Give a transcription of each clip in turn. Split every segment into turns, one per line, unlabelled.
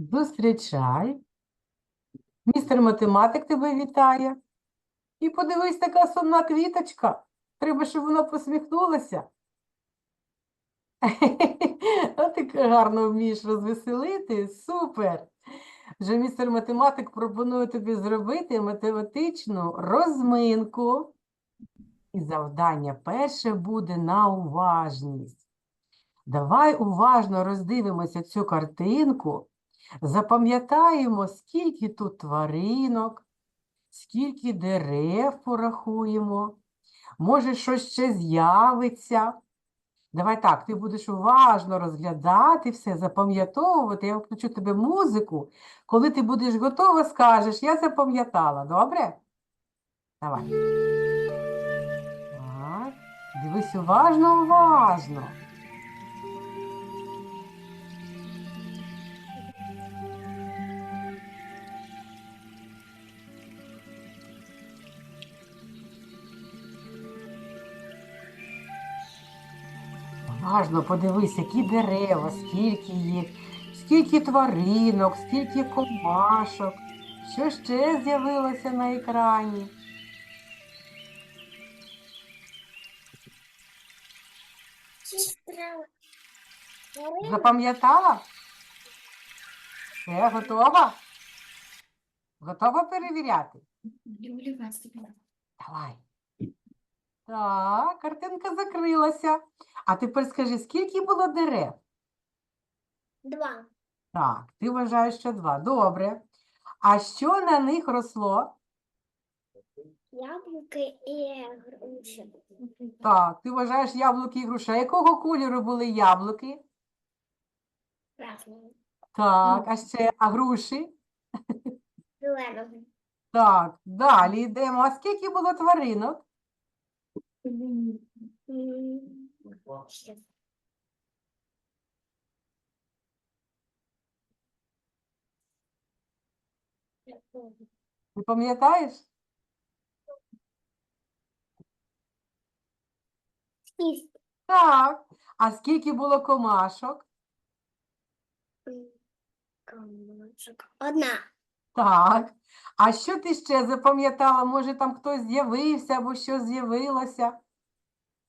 Зустрічай. Містер математик тебе вітає. І подивись, така сумна квіточка. Треба, щоб вона посміхнулася. А ти гарно вмієш розвеселити. Супер. Вже містер математик пропонує тобі зробити математичну розминку. І завдання перше буде на уважність. Давай уважно роздивимося цю картинку, запам'ятаємо, скільки тут тваринок, скільки дерев порахуємо, може, щось ще з'явиться. Давай так, ти будеш уважно розглядати все, запам'ятовувати. Я включу тебе музику. Коли ти будеш готова, скажеш, я запам'ятала, добре? Давай. Так, дивись уважно, уважно. Уважно подивись, які дерева, скільки їх, скільки тваринок, скільки комашок, що ще з'явилося на екрані. Запам'ятала? Все, готова? Готова перевіряти? Люблю вас тебе. Давай. Так, картинка закрилася. А тепер скажи, скільки було дерев?
Два.
Так, ти вважаєш, що два. Добре. А що на них росло?
Яблуки і груші.
Так, ти вважаєш яблуки і груша. Якого кольору були яблуки?
Красного.
Так, а ще а груші?
Зеленого.
Так, далі йдемо. А скільки було тваринок? Ти пам'ятаєш?
Шість.
Так. А скільки було комашок?
Одна.
Так. А що ти ще запам'ятала? Може, там хтось з'явився або що з'явилося?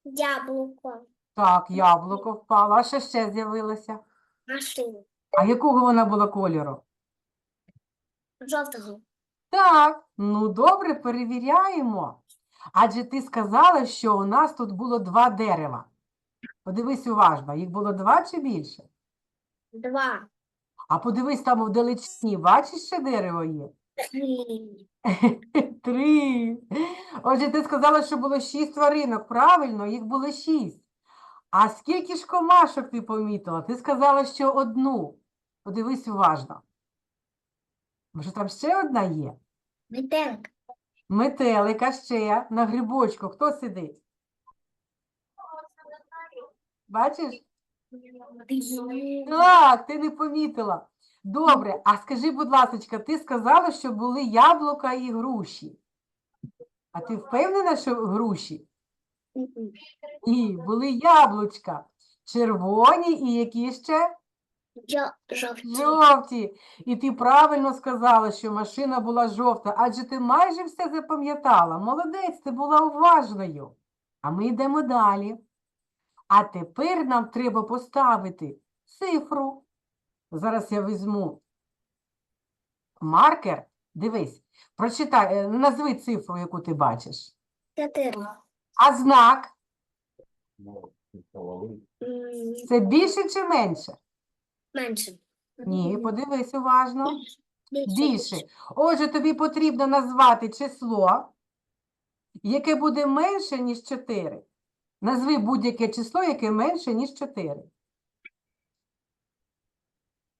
Яблуко.
Так, яблуко впало. А що ще з'явилося?
Машина.
А якого вона була кольору?
Жовтого.
Так, ну добре, перевіряємо. Адже ти сказала, що у нас тут було два дерева. Подивись уважно, їх було два чи більше?
Два.
А подивись там вдалечні, бачиш, ще дерево є?
Три.
Три. Отже, ти сказала, що було шість тваринок. Правильно, їх було шість. А скільки ж комашок ти помітила? Ти сказала, що одну. Подивись уважно. Може, там ще одна є?
Метелик.
Метелика ще на грибочку. Хто сидить? Бачиш? Так, ти не помітила. Добре, а скажи, будь ласка, ти сказала, що були яблука і груші. А ти впевнена, що груші? Ні, були яблучка. Червоні і які ще?
Жовті.
Жовті. І ти правильно сказала, що машина була жовта, адже ти майже все запам'ятала. Молодець, ти була уважною. А ми йдемо далі. А тепер нам треба поставити цифру. Зараз я візьму маркер. Дивись, прочитай, е, назви цифру, яку ти бачиш.
Чотири.
А знак це більше чи менше?
Менше.
Ні, подивись уважно.
Більше.
Більше. Отже, тобі потрібно назвати число, яке буде менше, ніж 4. Назви будь-яке число, яке менше, ніж 4.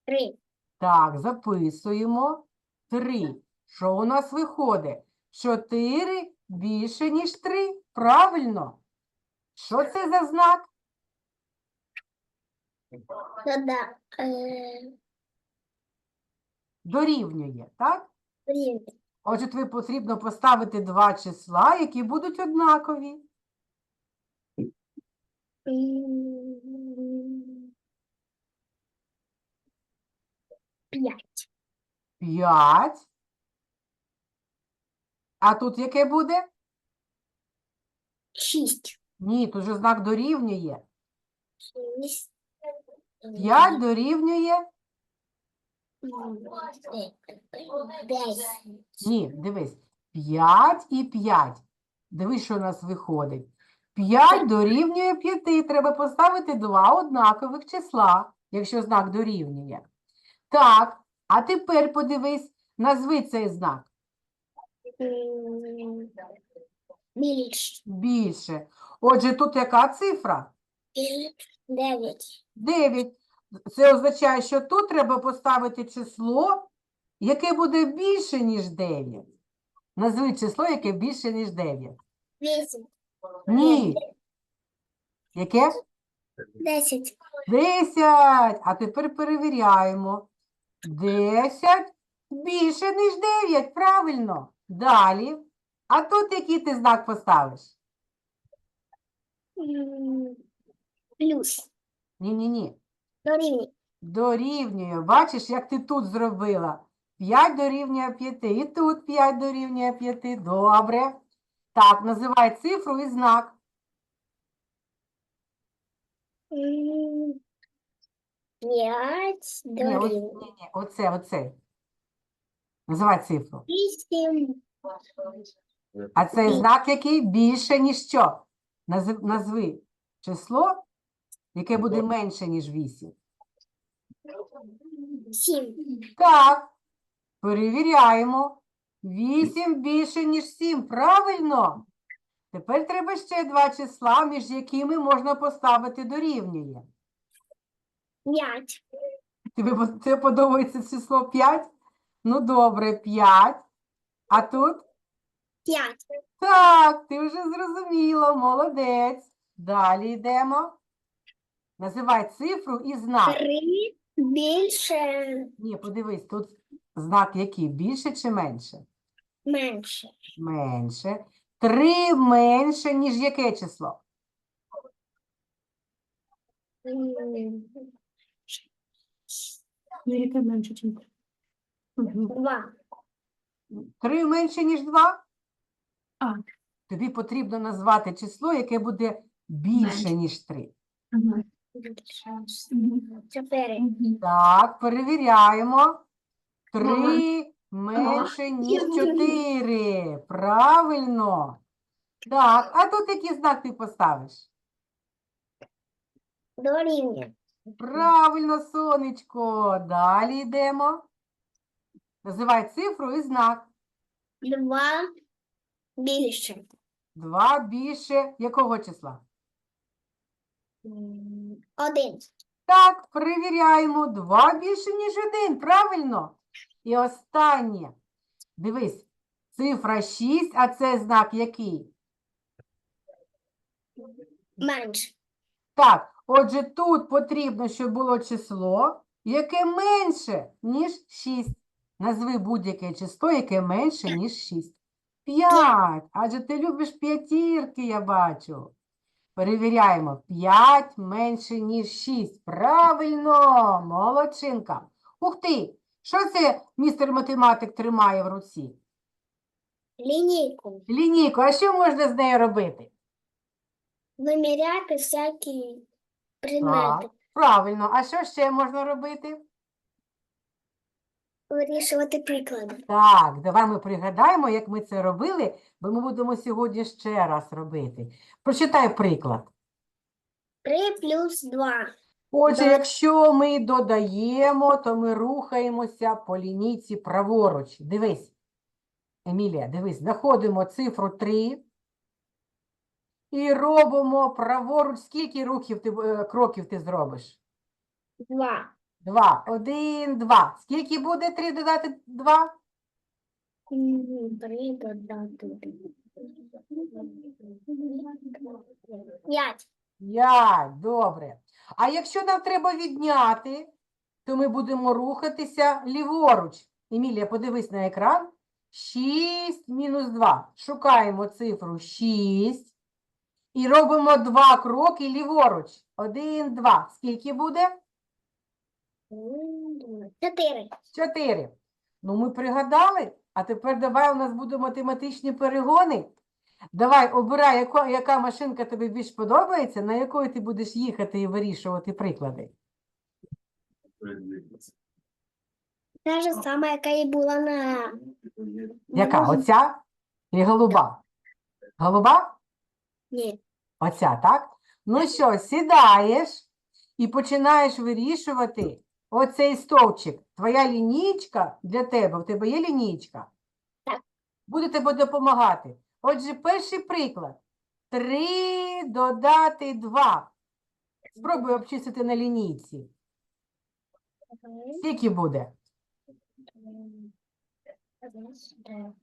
Три.
Так, записуємо. 3. Що у нас виходить? 4 більше, ніж 3. Правильно. Що це за знак?
Е,
Дорівнює, так?
Рівень.
Отже, тобі потрібно поставити два числа, які будуть однакові.
М, П'ять.
А тут яке буде?
Шість.
Ні, тут же знак дорівнює.
Шість.
5 дорівнює. Ні, дивись. 5 і 5. Дивись, що у нас виходить. 5 дорівнює 5. Треба поставити два однакових числа, якщо знак дорівнює. Так, а тепер подивись, назви цей знак.
М, Більш.
Більше. Отже, тут яка цифра?
Дев'ять.
9. Це означає, що тут треба поставити число, яке буде більше, ніж 9. Назви число, яке більше, ніж 9.
Вісім.
Ні. Яке?
Десять.
10. А тепер перевіряємо. 10 більше, ніж 9. Правильно. Далі. А тут який ти знак поставиш?
Плюс.
Ні-ні-ні.
Дорівнює.
Дорівнює. Бачиш, як ти тут зробила? 5 дорівнює 5. І тут 5 дорівнює 5. Добре. Так, називай цифру і знак.
П'ять.
Ні, ось, ні, оце, оце. Називай цифру.
Вісім.
А цей знак який більше, ніж що? Назв- Назви число, яке буде менше, ніж 8.
Сім.
Так, перевіряємо. 8 більше, ніж 7. Правильно? Тепер треба ще два числа, між якими можна поставити дорівнює.
П'ять.
Тобі це подобається число 5? Ну, добре, 5. А тут?
П'ять.
Так, ти вже зрозуміла, молодець. Далі йдемо. Називай цифру і знак.
Три. Більше.
Ні, подивись, тут знак який? Більше чи менше?
Менше.
Менше. Три менше, ніж яке число?
Ну, яке менше? Мгм.
Два.
Три менше, ніж два?
А.
Тобі потрібно назвати число, яке буде більше, ніж три.
Ага.
Чотири.
Так, перевіряємо. Три менше, ніж
я зрозуміла.
чотири. Правильно. Так, а тут який знак ти поставиш?
Дорівнює.
Правильно, сонечко. Далі йдемо. Називай цифру і знак.
Два. Більше.
Два більше якого числа?
Один.
Так, перевіряємо. Два більше, ніж один. Правильно? І останнє. Дивись, цифра 6, а це знак який?
Менше.
Так, отже, тут потрібно, щоб було число, яке менше, ніж 6. Назви будь-яке число, яке менше, ніж 6. 5. Адже ти любиш п'ятірки, я бачу. Перевіряємо. 5 менше, ніж 6. Правильно, молодчинка. Ух ти! Що це містер математик тримає в руці?
Лінійку.
Лінійку, а що можна з нею робити?
Виміряти всякі предмети.
Так, правильно. А що ще можна робити?
Вирішувати приклади.
Так, давай ми пригадаємо, як ми це робили, бо ми будемо сьогодні ще раз робити. Прочитай приклад.
Три плюс два.
Отже, якщо ми додаємо, то ми рухаємося по лінійці праворуч. Дивись, Емілія, дивись, знаходимо цифру 3 і робимо праворуч. Скільки рухів ти, е, кроків ти зробиш?
Два.
Два. Один, два. Скільки буде 3 додати 2?
М, Три додати. П'ять.
П'ять, добре. А якщо нам треба відняти, то ми будемо рухатися ліворуч. Емілія, подивись на екран. 6 мінус 2. Шукаємо цифру 6 і робимо два кроки ліворуч. Один, два. Скільки буде?
М, Чотири.
Ну, ми пригадали, а тепер давай у нас будуть математичні перегони. Давай, обирай, яко, яка машинка тобі більш подобається, на якої ти будеш їхати і вирішувати приклади.
Та ж сама, яка і була на
Яка? Оця і голуба? Голуба?
Ні.
Оця, так? Ну що, сідаєш і починаєш вирішувати оцей стовпчик. Твоя лінійка для тебе, в тебе є лінійка?
Так.
Буде тебе допомагати. Отже, перший приклад. 3 додати 2. Спробуй обчистити на лінійці. Скільки буде?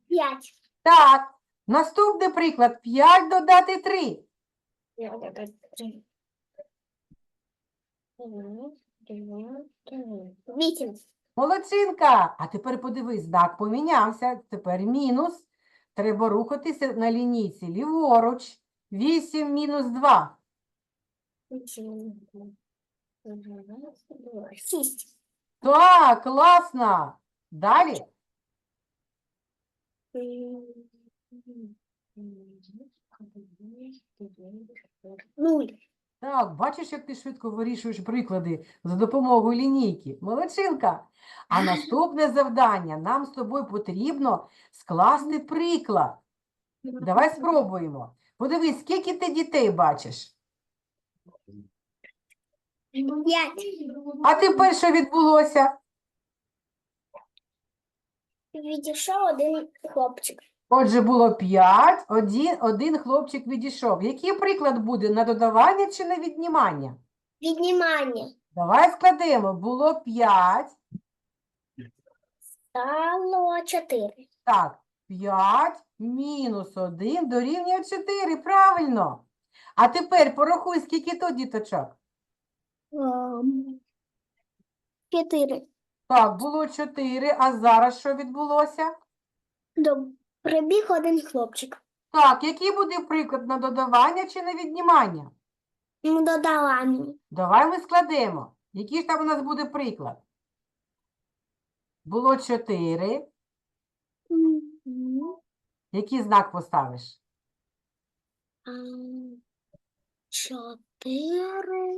П'ять.
Так. Наступний приклад. 5 додати 3.
Вісім.
Молодчинка! А тепер подивись, знак помінявся. Тепер мінус. Треба рухатися на лінійці ліворуч. 8 мінус 2.
6.
Так, класно. Далі.
Нуль.
Так, бачиш, як ти швидко вирішуєш приклади за допомогою лінійки. Молодчинка. А наступне завдання. Нам з тобою потрібно скласти приклад. Давай спробуємо. Подивись, скільки ти дітей бачиш.
П'ять.
А тепер що відбулося?
Відійшов один хлопчик.
Отже, було 5, один, один хлопчик відійшов. Який приклад буде? На додавання чи на віднімання?
Віднімання.
Давай складемо. Було 5.
Стало чотири.
Так, 5 мінус 1 дорівнює 4. Правильно. А тепер порахуй, скільки тут діточок.
Ем, Чотири.
Так, було 4, а зараз що відбулося?
До... Прибіг один хлопчик.
Так, який буде приклад на додавання чи на віднімання?
Ну, додала мені.
Давай ми складемо. Який ж там у нас буде приклад? Було 4.
Мгм.
Який знак поставиш?
Чотири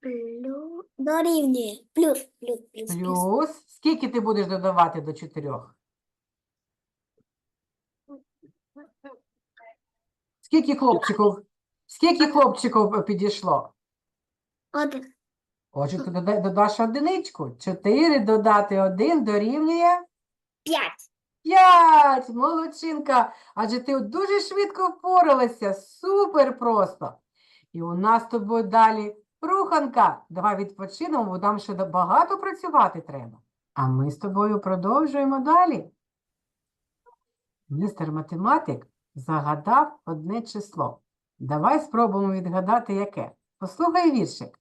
плюс дорівнює. Плюс, плюс, плюс, плюс.
Плюс. Скільки ти будеш додавати до 4? Скільки хлопчиків? Скільки хлопчиків підійшло?
Один.
Отже, ти дода- додаш одиничку. 4 додати 1 дорівнює
П'ять.
5. Молодчинка. Адже ти дуже швидко впоралася. Супер просто. І у нас з тобою далі руханка. Давай відпочинемо, бо нам ще багато працювати треба. А ми з тобою продовжуємо далі. Містер математик загадав одне число. Давай спробуємо відгадати яке. Послухай віршик.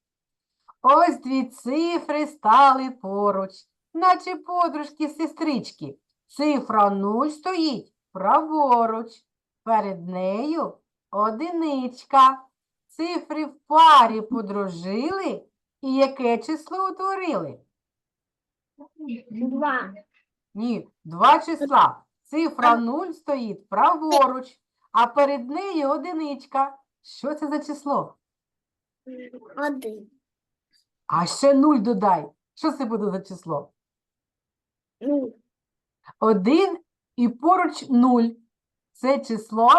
Ось дві цифри стали поруч, наче подружки-сестрички. Цифра 0 стоїть праворуч. Перед нею одиничка. Цифри в парі подружили і яке число утворили?
Два.
Ні, два числа. Цифра 0 стоїть праворуч, а перед нею одиничка. Що це за число?
Один.
А ще 0 додай. Що це буде за число?
Нуль.
Один і поруч 0. Це число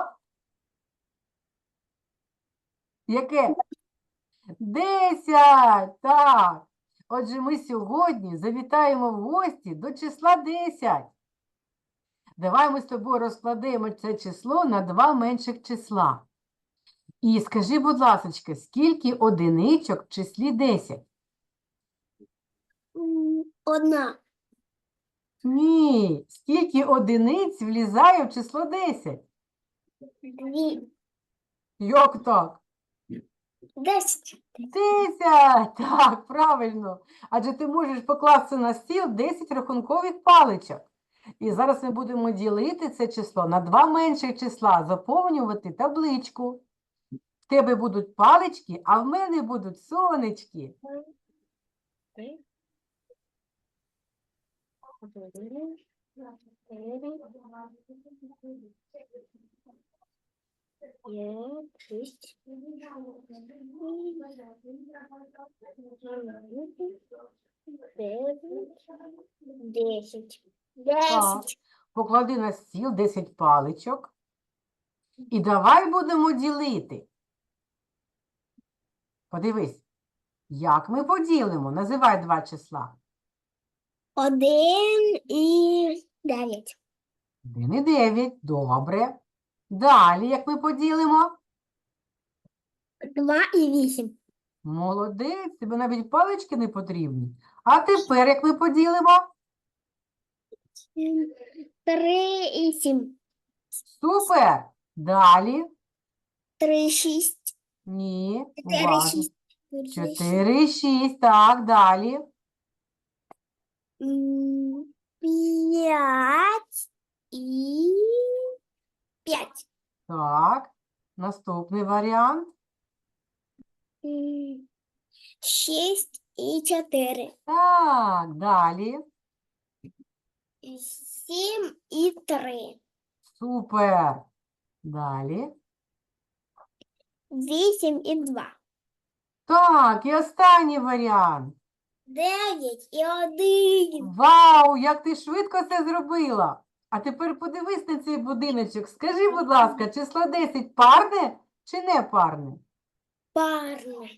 яке? 10. Так. Отже, ми сьогодні завітаємо в гості до числа 10. Давай ми з тобою розкладемо це число на два менших числа. І скажи, будь ласка, скільки одиничок в числі 10?
Одна.
Ні, скільки одиниць влізає в число 10?
Дві.
Як так?
Десять.
10! Так, правильно. Адже ти можеш покласти на стіл 10 рахункових паличок. І зараз ми будемо ділити це число на два менших числа, заповнювати табличку. В тебе будуть палички, а в мене будуть сонечки.
Десять. Десять.
Поклади на стіл 10 паличок. І давай будемо ділити. Подивись, як ми поділимо? Називай два числа.
Один і дев'ять.
1 і 9. Добре. Далі, як ми поділимо?
Два і вісім.
Молодець, тобі навіть палички не потрібні. А тепер, як ми поділимо?
Три і сім.
Супер! Далі.
Три, шість.
Ні.
Чотири,
уважно.
шість. Чотири, шість.
Так, далі.
М, П'ять і п'ять.
Так. Наступний варіант.
М, Шість і чотири.
Так, далі.
Сім і три.
Супер. Далі.
Вісім і два.
Так, і останній варіант.
Дев'ять і один.
Вау, як ти швидко це зробила. А тепер подивись на цей будиночок. Скажи, будь ласка, число 10 парне чи не парне?
Парне.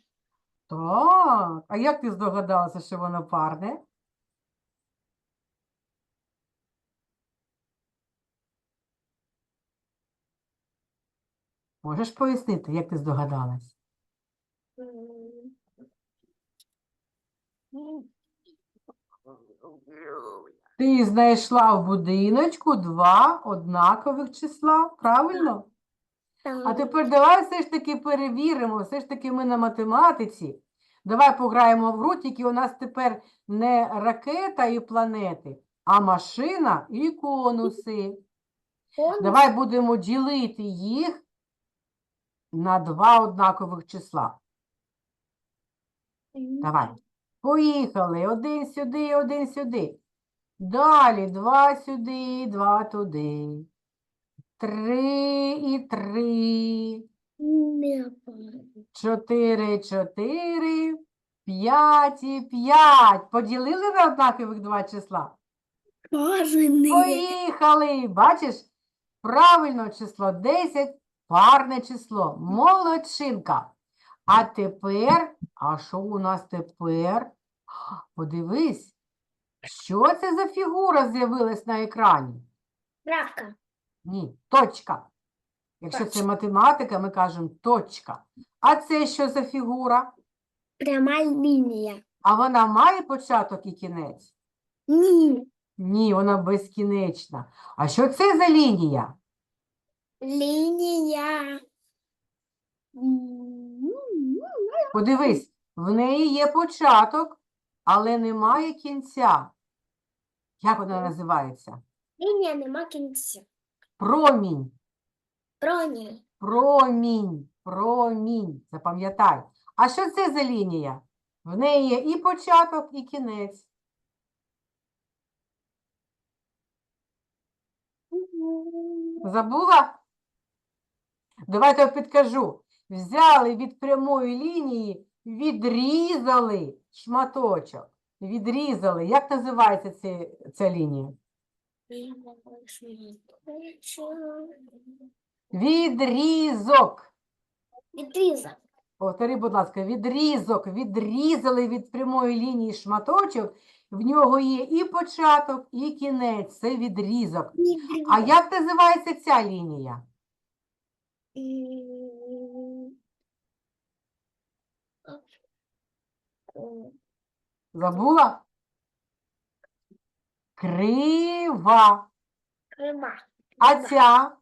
Так. А як ти здогадалася, що воно парне? Можеш пояснити, як ти здогадалась? Ти знайшла в будиночку два однакових числа, правильно? А тепер давай все ж таки перевіримо, все ж таки ми на математиці. Давай пограємо в гру, тільки у нас тепер не ракета і планети, а машина і конуси. Давай будемо ділити їх на два однакових числа. Давай. Поїхали. Один сюди, один сюди. Далі два сюди, два туди. Три і три. Чотири, чотири. П'ять і п'ять. Поділили на однакових два числа? Поїхали. Бачиш? Правильно число 10, парне число. Молодчинка. А тепер, а що у нас тепер? Подивись, що це за фігура з'явилась на екрані?
Правка.
Ні, точка. Якщо це математика, ми кажемо точка. А це що за фігура?
Пряма лінія.
А вона має початок і кінець?
Ні.
Ні, вона безкінечна. А що це за лінія?
Лінія.
Подивись, в неї є початок, але немає кінця. Як вона називається?
Лінія нема кінця.
Промінь.
Броня.
Промінь. Промінь. Запам'ятай. А що це за лінія? В неї є і початок, і кінець. Забула? Давайте я підкажу. Взяли від прямої лінії, відрізали шматочок. Відрізали. Як називається ця, ця лінія? Відрізок.
Відрізок.
Повтори, будь ласка, відрізок. Відрізали від прямої лінії шматочок. В нього є і початок, і кінець. Це відрізок. А як називається ця лінія? Забула? Крива.
Крива.
А ця?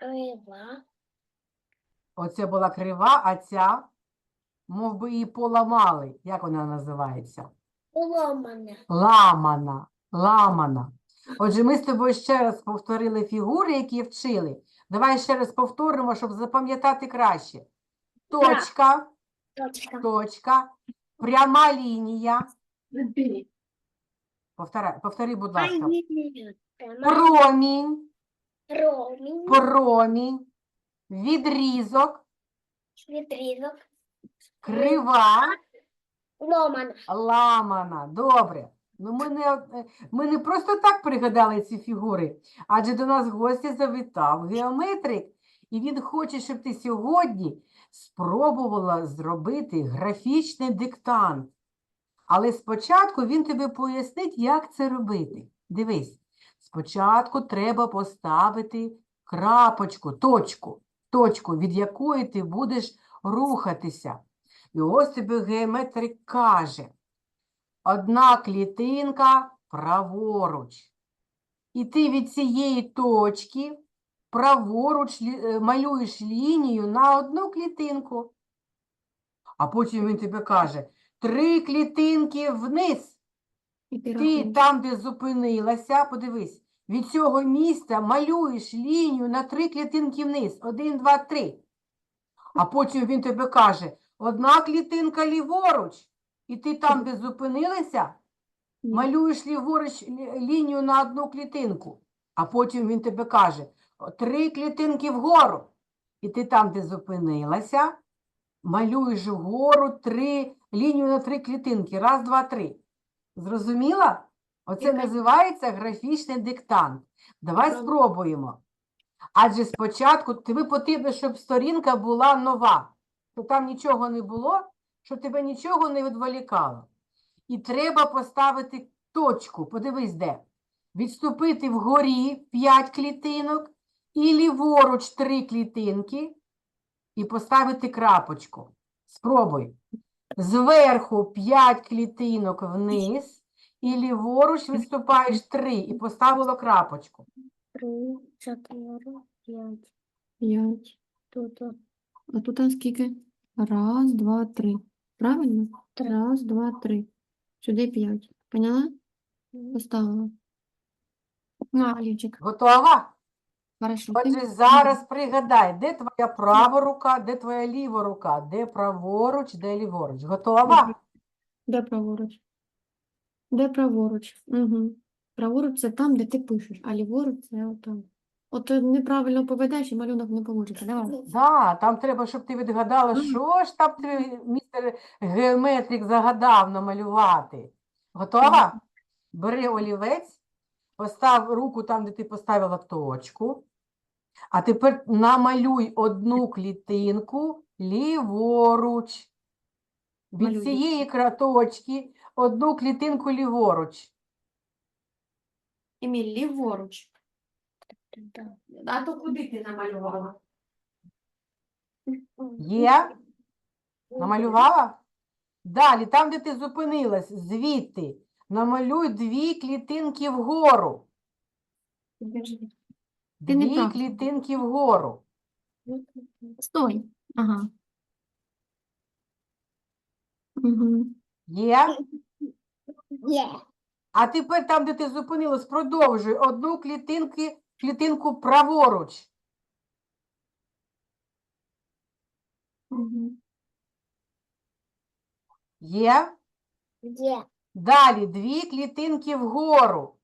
Крива.
Оце була крива, а ця? Мов би її поламали. Як вона називається?
Поломана.
Ламана. Ламана. Отже, ми з тобою ще раз повторили фігури, які вчили. Давай ще раз повторимо, щоб запам'ятати краще. Точка,
Точка.
точка, пряма лінія. Повторяй, повтори, будь ласка.
Промінь.
Промінь,
Промінь.
відрізок,
Відрізок.
крива,
Ломана.
ламана. Добре. Ну, ми не, ми не просто так пригадали ці фігури, адже до нас в гості завітав геометрик, і він хоче, щоб ти сьогодні спробувала зробити графічний диктант. Але спочатку він тобі пояснить, як це робити. Дивись, спочатку треба поставити крапочку, точку, точку, від якої ти будеш рухатися. І ось тобі геометрик каже, одна клітинка праворуч. І ти від цієї точки праворуч е, малюєш лінію на одну клітинку. А потім він тобі каже, три клітинки вниз.
І ти
Ти там, де зупинилася, подивись, від цього місця малюєш лінію на три клітинки вниз. Один, два, три. А потім він тобі каже, одна клітинка ліворуч. І ти там, де зупинилася, малюєш ліворуч лінію на одну клітинку. А потім він тобі каже, три клітинки вгору. І ти там, де зупинилася, малюєш вгору три, лінію на три клітинки. Раз, два, три. Зрозуміла? Оце називається графічний диктант. Давай спробуємо. Адже спочатку тобі потрібно, щоб сторінка була нова, щоб там нічого не було, щоб тебе нічого не відволікало. І треба поставити точку, подивись де. Відступити вгорі 5 клітинок і ліворуч 3 клітинки і поставити крапочку. Спробуй. Зверху 5 клітинок вниз і ліворуч відступаєш 3 і поставила крапочку.
Три, чотири, п'ять.
П'ять.
Тут
А тут а скільки? Раз, два, три. Правильно?
Три.
Раз, два, три. Сюди п'ять. Поняла? Поставила. На.
Готова?
Хорошо.
Отже, зараз пригадай, де твоя права рука, де твоя ліва рука, де праворуч, де ліворуч. Готова?
Де праворуч? Де праворуч? Угу. Праворуч це там, де ти пишеш, а ліворуч це отам. От ти неправильно поведеш і малюнок не поможе. Давай.
Да, там треба, щоб ти відгадала, що ж там ти, містер геометрик загадав намалювати. Готова? Бери олівець, постав руку там, де ти поставила точку. А тепер намалюй одну клітинку ліворуч. Від цієї краточки одну клітинку ліворуч.
Еміль, ліворуч. А то куди ти намалювала?
Є? Намалювала? Далі, там, де ти зупинилась, звідти, намалюй дві клітинки вгору.
Ти не
Дві
прав.
клітинки вгору.
Стой. Ага. Угу.
Є?
Є.
А тепер там, де ти зупинилась, продовжуй одну клітинки, клітинку праворуч.
Угу.
Є?
Є.
Далі дві клітинки вгору.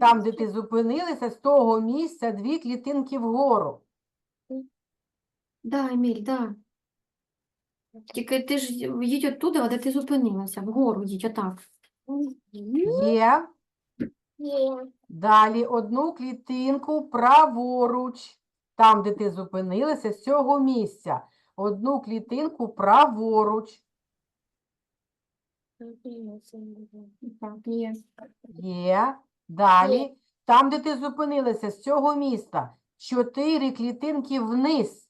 Там, де ти зупинилася, з того місця дві клітинки вгору.
Да, Еміль, да. Тільки ти ж їдь оттуда, де ти зупинилася, вгору їдь, отак.
Є?
Є.
Далі одну клітинку праворуч. Там, де ти зупинилася, з цього місця. Одну клітинку праворуч.
Так, є.
Є. Далі. Там, де ти зупинилася, з цього міста. Чотири клітинки вниз.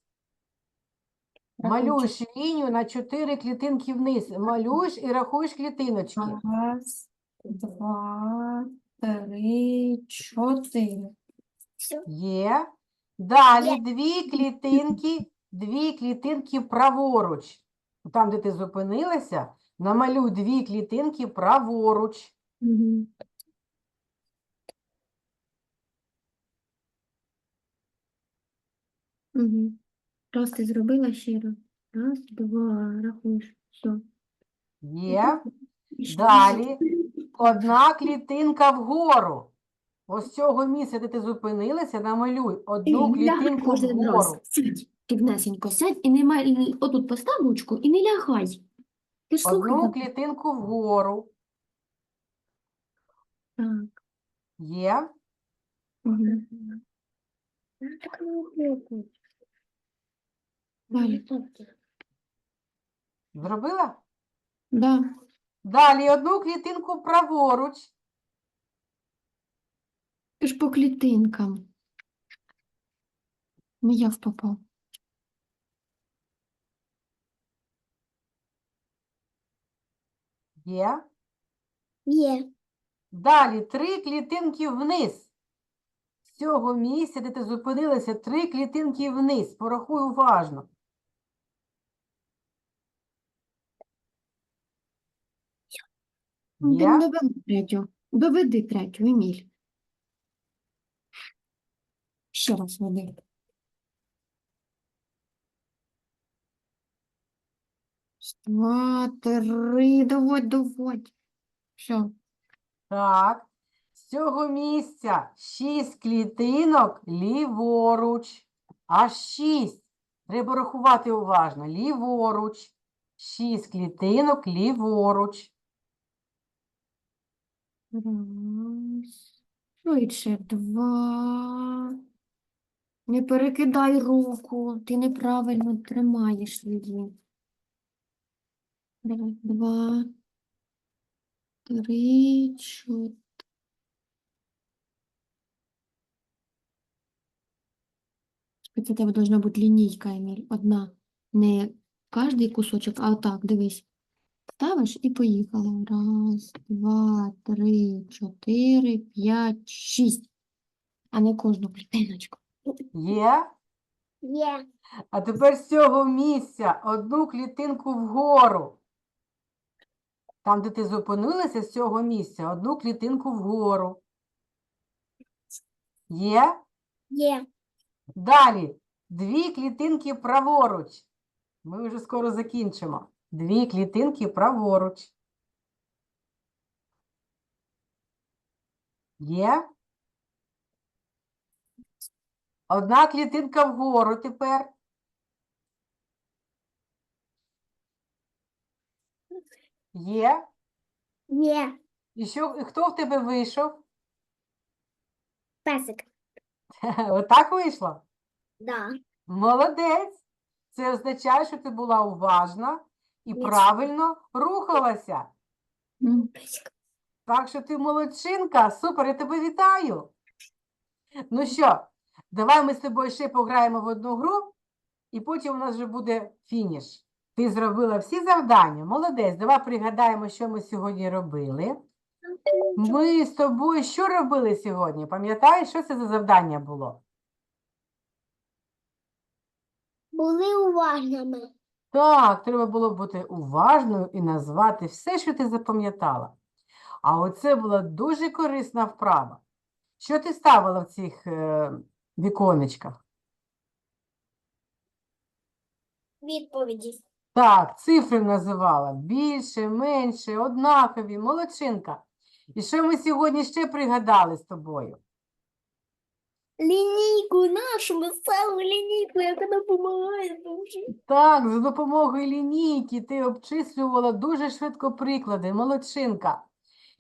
Малюєш лінію на чотири клітинки вниз. Малюєш і рахуєш клітиночки.
Раз, два, три, чотири.
Є. Далі дві клітинки, дві клітинки праворуч. Там, де ти зупинилася, намалюй дві клітинки праворуч.
Угу. Угу. Раз ти зробила ще раз. Раз, два, рахуєш. Все.
Є. Далі Одна клітинка вгору. Ось цього місця, де ти зупинилася, намалюй одну клітинку
кожен раз.
вгору.
Сядь, рівнесенько, сядь і не май, отут постав ручку і не лягай. Ти ж слухай.
Одну
так.
клітинку вгору.
Так.
Є.
Мгм.
Так не глупо.
Далі.
Зробила?
Да.
Далі одну клітинку праворуч.
Ти ж по клітинкам. Не я в попав.
Є.
Є.
Далі три клітинки вниз. З цього місця, де ти зупинилася, три клітинки вниз. Порахуй уважно.
Ну, Ти
Є.
доведи третю. Доведи третю, Еміль. Ще раз веди. Два, три, доводь, доводь. Все.
Так. З цього місця шість клітинок ліворуч. Аж шість. Треба рахувати уважно. Ліворуч. Шість клітинок ліворуч.
Раз. Швидше. Два. Не перекидай руку. Ти неправильно тримаєш її. Два. Три, чотири. Це тебе должна бути лінійка, Еміль. Одна. Не кожний кусочок, а отак, дивись. Ставиш і поїхала. Раз, два, три, чотири, п'ять, шість. А не кожну клітиночку.
Є.
Є.
А тепер з цього місця одну клітинку вгору. Там, де ти зупинилася, з цього місця одну клітинку вгору. Є?
Є.
Далі. Дві клітинки праворуч. Ми вже скоро закінчимо. Дві клітинки праворуч. Є? Одна клітинка вгору тепер. Є?
Є.
І що, і хто в тебе вийшов?
Песик.
Отак вийшло?
Да.
Молодець. Це означає, що ти була уважна і правильно рухалася. Так що ти молодчинка, супер, я тебе вітаю. Ну що, давай ми з тобою ще пограємо в одну гру, і потім у нас вже буде фініш. Ти зробила всі завдання, молодець. Давай пригадаємо, що ми сьогодні робили. Ми з тобою що робили сьогодні? Пам'ятаєш, що це за завдання було?
Були уважними.
Так, треба було бути уважною і назвати все, що ти запам'ятала. А оце була дуже корисна вправа. Що ти ставила в цих е, віконечках?
Відповіді.
Так, цифри називала. Більше, менше, однакові, молодчинка. І що ми сьогодні ще пригадали з тобою?
Лінійку нашу веселу лінійку, яка допомагає дуже.
Так, за допомогою лінійки ти обчислювала дуже швидко приклади, молодчинка.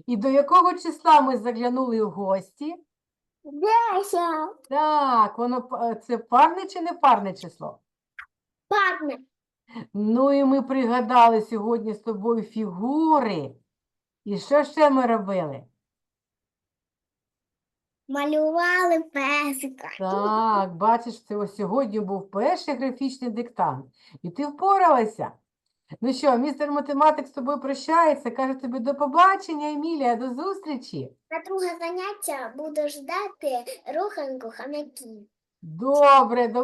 І до якого числа ми заглянули в гості?
Десять.
Так, воно п- це парне чи не парне число?
Партнер.
Ну і ми пригадали сьогодні з тобою фігури. І що ще ми робили?
Малювали песика.
Так, бачиш, це ось сьогодні був перший графічний диктант. І ти впоралася. Ну що, містер математик з тобою прощається, каже тобі до побачення, Емілія, до зустрічі.
На друге заняття буду ждати руханку хам'яків.
Добре, до